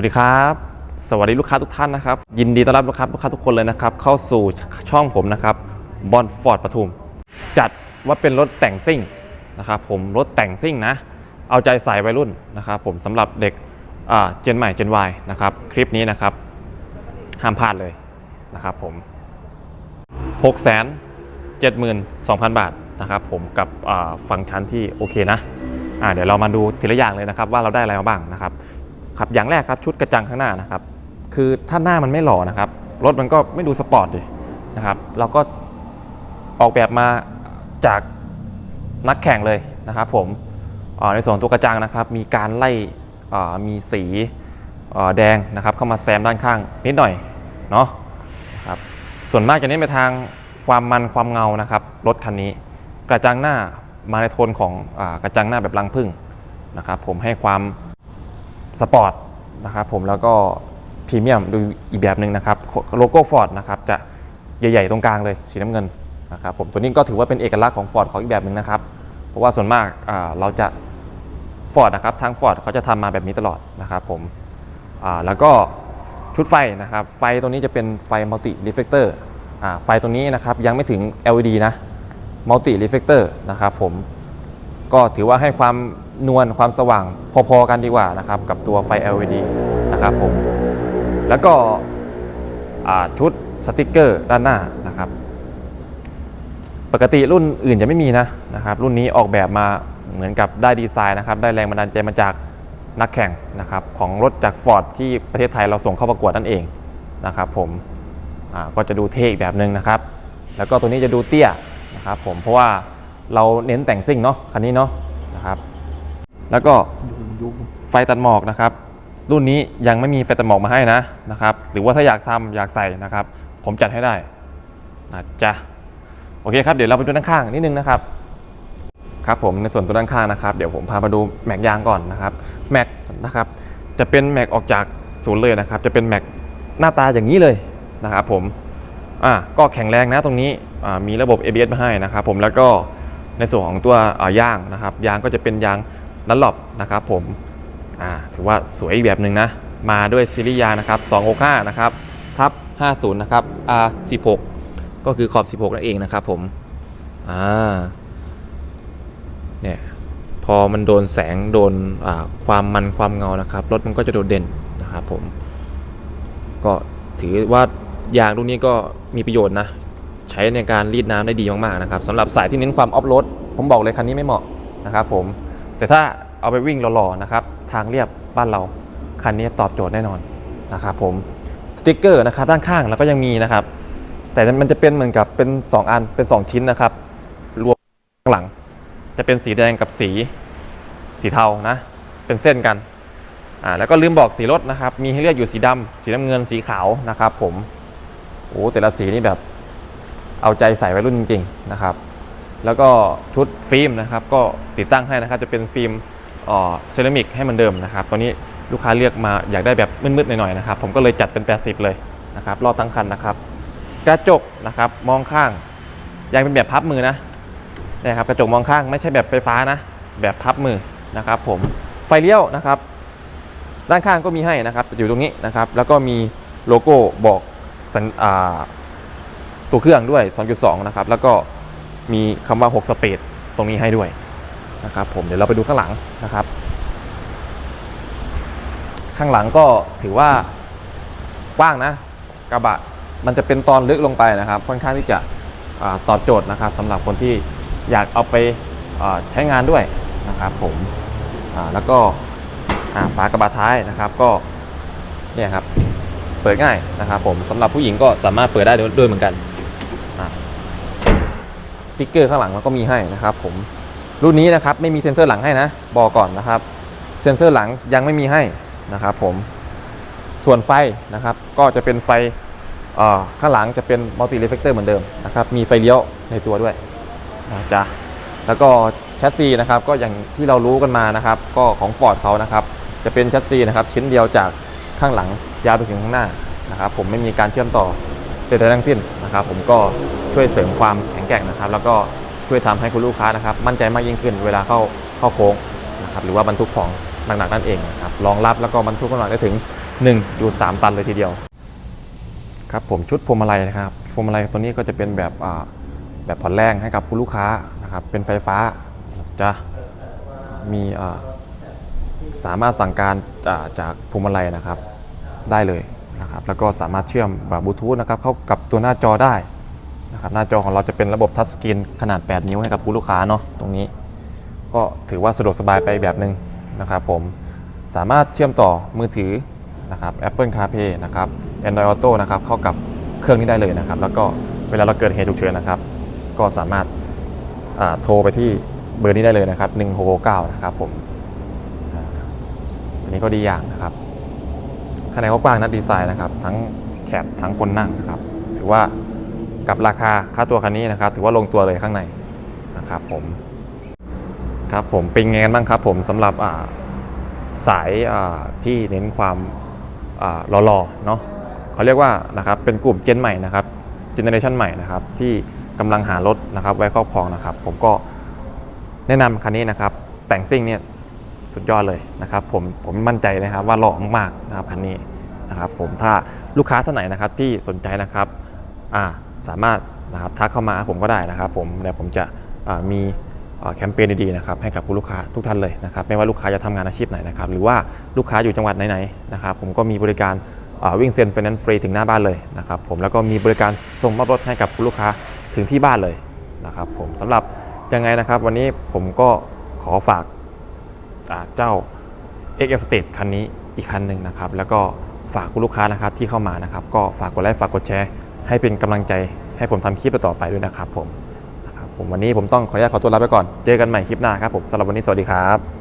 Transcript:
วัสดีครับ สวัสดีลูกค้าทุกท่านนะครับ ยินดีต้อนรับลูกค้าลูกค้าทุกคนเลยนะครับ เข้าสู่ช่องผมนะครับบอลฟอร์ดปทุม จัดว่าเป็นรถแต่งซิ่งนะครับผมรถแต่งซิ่งนะ เอาใจใส่วัยรุ่นนะครับผมสำหรับเด็กอ่าเจนใหม่เจน Y นะครับ คลิปนี้นะครับ ห้ามพลาดเลยนะครับผม6 7 2 0 0 0 บาทนะครับผมกับฟังก์ชันที่โอเคนะเดี๋ยวเรามาดูทีละอย่างเลยนะครับ ว่าเราได้อะไรมาบ้างนะครับ ครับอย่างแรกครับชุดกระจังข้างหน้านะครับ คือถ้าหน้ามันไม่หล่อนะครับ รถมันก็ไม่ดูสปอร์ตดินะครับ เราก็ออกแบบมาจากนักแข่งเลยนะครับ ผมในส่วนตัวกระจังนะครับ มีการไล่มีสีแดงนะครับ เข้ามาแซมด้านข้างนิดหน่อยเนาะครับส่วนมากจะเน้นไปทางความมันความเงานะครับรถคันนี้ กระจังหน้ามาในโทนของอกระจังหน้าแบบรังผึ้งนะครับ ผมให้ความ สปอร์ตนะครับผมแล้วก็พรีเมียมดูอีกแบบหนึ่งนะครับโลโก้ฟอร์ดนะครับจะใหญ่ๆตรงกลางเลยสีน้ำเงินนะครับผมตัวนี้ก็ถือว่าเป็นเอกลักษณ์ของฟอร์ดของอีกแบบหนึ่งนะครับเพราะว่าส่วนมากเราจะฟอร์ดนะครับทางฟอร์ดเขาจะทำมาแบบนี้ตลอดนะครับผมแล้วก็ชุดไฟนะครับไฟตรงนี้จะเป็นไฟมัลติรีเฟ l เตอร์ไฟตรงนี้นะครับยังไม่ถึง LED นะมัลติรีเฟ l เตอร์นะครับผมก็ถือว่าให้ความ นวลความสว่างพอๆกันดีกว่านะครับกับตัวไฟ LED นะครับผมแล้วก็ชุดสติกเกอร์ด้านหน้านะครับ ปกติรุ่นอื่นจะไม่มีนะนะครับ รุ่นนี้ออกแบบมาเหมือนกับได้ดีไซน์นะครับ ได้แรงบันดาลใจมาจากนักแข่งนะครับ ของรถจาก Ford ที่ประเทศไทยเราส่งเข้าประกวดนั่นเองนะครับผมก็จะดูเท่อีกแบบหนึ่งนะครับ แล้วก็ตัวนี้จะดูเตี้ยนะครับผมเพราะว่าเราเน้นแต่งซิ่งเนาะคันนี้เนาะนะครับ แล้วก็ไฟตัดหมอกนะครับ รุ่นนี้ยังไม่มีไฟตัดหมอกมาให้นะนะครับ หรือว่าถ้าอยากทำอยากใส่นะครับ ผมจัดให้ได้นะจ๊ะโอเคครับเดี๋ยวเราไปดูด้านข้างนิดนึงนะครับครับผมในส่วนตัวด้านข้างนะครับเดี๋ยวผมพามาดูแม็กยางก่อนนะครับแม็กนะครับจะเป็นแม็กออกจากศูนย์เลยนะครับ จะเป็นแม็กหน้าตาอย่างนี้เลยนะครับผมอ่าก็แข็งแรงนะตรงนี้อ่ามีระบบ ABS มาให้นะครับผมแล้วก็ในส่วนของตัวอ่ายางนะครับยางก็จะเป็นยาง นันลลอบนะครับผมถือว่าสวยอีกแบบหนึ่งนะ มาด้วยซีรีส์ยางนะครับ 265 นะครับ ทับ 50 นะครับ R16 ก็คือขอบ 16 นั่นเองนะครับผม อ่า เนี่ย พอมันโดนแสงโดนความมันความเงานะครับ รถมันก็จะโดดเด่นนะครับผม ก็ถือว่ายางรุ่นนี้ก็มีประโยชน์นะ ใช้ในการรีดน้ำได้ดีมากๆนะครับสำหรับสายที่เน้นความออฟโรดผมบอกเลยคันนี้ไม่เหมาะนะครับผม แต่ถ้าเอาไปวิ่งหล่อๆนะครับทางเรียบบ้านเราคันนี้ตอบโจทย์แน่นอนนะครับผมสติกเกอร์นะครับด้านข้างแล้วก็ยังมีนะครับ แต่มันจะเป็นเหมือนกับเป็น 2 อันเป็น 2 ชิ้นนะครับ รวมข้างหลัง จะเป็นสีแดงกับสีสีเทานะ เป็นเส้นกันอ่าแล้วก็ลืมบอกสีรถนะครับ มีให้เลือกอยู่สีดำสีน้ำเงินสีขาวนะครับ ผมโอ้แต่ละสีนี่แบบ เอาใจใส่ไว้รุ่นจริงๆนะครับ แล้วก็ชุดฟิล์มนะครับก็ติดตั้งให้นะครับจะเป็นฟิล์มเซรามิกให้มือนเดิมนะครับตอนนี้ลูกค้าเลือกมาอยากได้แบบมืดๆหน่อยๆนะครับผมก็เลยจัดเป็น 80 เลยนะครับรอบทั้งคันนะครับ กระจกนะครับมองข้างยังเป็นแบบพับมือนะนี่ครับกระจกมองข้างไม่ใช่แบบไฟฟ้านะ แบบพับมือนะครับผมไฟเลี้ยวนะครับ ด้านข้างก็มีให้นะครับจะอยู่ตรงนี้นะครับ แล้วก็มีโลโก้บอกอตัวเครื่องด้วย 2.2 นะครับ แล้วก็ มีคำว่า 6 สเปดตรงนี้ให้ด้วยนะครับผมเดี๋ยวเราไปดูข้างหลังนะครับ ข้างหลังก็ถือว่ากว้างนะ กระบะมันจะเป็นตอนลึกลงไปนะครับ ค่อนข้างที่จะอตอบโจทย์นะครับสำหรับคนที่อยากเอาไปใช้งานด้วยนะครับผมแล้วก็ฝากระบะท้ายนะครับก็เนี่ยครับเปิดง่ายนะครับผมสำหรับผู้หญิงก็สามารถเปิดได้ด้วยเหมือนกัน ติกเกอร์ข้างหลังมันก็มีให้นะครับผมรุ่นนี้นะครับไม่มีเซ็นเซอร์หลังให้นะบอกก่อนนะครับเซ็นเซอร์หลังยังไม่มีให้นะครับผมส่วนไฟนะครับก็จะเป็นไฟข้างหลังจะเป็นมัลติเรฟเฟกเตอร์เหมือนเดิมนะครับมีไฟเลี้ยวในตัวด้วยนะจ๊ะแล้วก็แชสซีนะครับก็อย่างที่เรารู้กันมานะครับก็ของ Ford เขานะครับจะเป็นแชสซีนะครับชิ้นเดียวจากข้างหลังยาวไปถึงข้างหน้านะครับผมไม่มีการเชื่อมต่อใดๆทั้งสิ้นนะครับผมก็ ช่วยเสริมความแข็งแกร่งนะครับ แล้วก็ช่วยทำให้คุณลูกค้านะครับ มั่นใจมากยิ่งขึ้นเวลาเข้าเข้าโค้งนะครับหรือว่าบรรทุกของหนักๆนั่นเองนะครับรองรับแล้วก็บรรทุกน้ำหนักได้ถึง 1.3 ตันเลยทีเดียวครับผมชุดพวงมาลัยนะครับพวงมาลัยตัวนี้ก็จะเป็นแบบแบบผ่อนแรงให้กับคุณลูกค้านะครับเป็นไฟฟ้าจะมีสามารถสั่งการจากจากพวงมาลัยนะครับได้เลยนะครับแล้วก็สามารถเชื่อมแบบบลูทูธนะครับเข้ากับตัวหน้าจอได้ นะครับหน้าจอของเราจะเป็นระบบทัชสกรีนขนาด 8 นิ้วให้กับคุณลูกค้าเนาะตรงนี้ ก็ถือว่าสะดวกสบายไปแบบหนึ่งนะครับผมสามารถเชื่อมต่อมือถือนะครับ Apple CarPlay นะครับ Android Auto นะครับเข้ากับเครื่องนี้ได้เลยนะครับ แล้วก็เวลาเราเกิดเหตุฉุกเฉินนะครับ ก็สามารถาโทรไปที่เบอร์นี้ได้เลยนะครับ1669นะครับผมอ่าตัวนี้ก็ดีอย่างนะครับข้างในก็กว้างนะดีไซน์นะครับ ทั้งแคปทั้งคนนั่งนะครับ ถือว่า กับราคาค่าตัวคันนี้นะครับ ถือว่าลงตัวเลยข้างในนะครับผมครับผมเป็นไงกันบ้างครับผมสำหรับาสายาที่เน้นความหล่อๆเนาะเขาเรียกว่านะครับเป็นกลุ่มเจนใหม่นะครับเจเนอเรชันใหม่นะครับที่กำลังหารถนะครับไว้ครอบครองนะครับ ผมก็แนะนำคันนี้นะครับ แต่งซิ่งเนี่ยสุดยอดเลยนะครับ ผมผมมั่นใจนะครับว่าหล่อมากๆนะครับคันนี้นะครับ ผมถ้าลูกค้าท่านไหนนะครับที่สนใจนะครับอ่า สามารถนะครับทักเข้ามาผมก็ได้นะครับผมเดี๋ยวผมจะมีแคมเปญดีๆนะครับให้กับผู้ลูกค้าทุกท่านเลยนะครับไม่ว่าลูกค้าจะทำงานอาชีพไหนนะครับหรือว่าลูกค้าอยู่จังหวัดไหนๆนะครับผมก็มีบริการวิ่งเซ็นไฟแนนซ์ฟรีถึงหน้าบ้านเลยนะครับผมแล้วก็มีบริการส่งมอบรถให้กับผู้ลูกค้าถึงที่บ้านเลยนะครับผมสำหรับยังไงนะครับ วันนี้ผมก็ขอฝากอ่าเจ้า XF State คันนี้อีกคันหนึ่งนะครับแล้วก็ฝากคุณลูกค้านะครับที่เข้ามานะครับก็ฝากกดไลค์ฝากกดแชร์ ให้เป็นกำลังใจให้ผมทำคลิปต่อไปด้วยนะครับผมนะครับผมวันนี้ผมต้องขออนุญาตขอตัวลาไปก่อน เจอกันใหม่คลิปหน้าครับผมสำหรับวันนี้สวัสดีครับ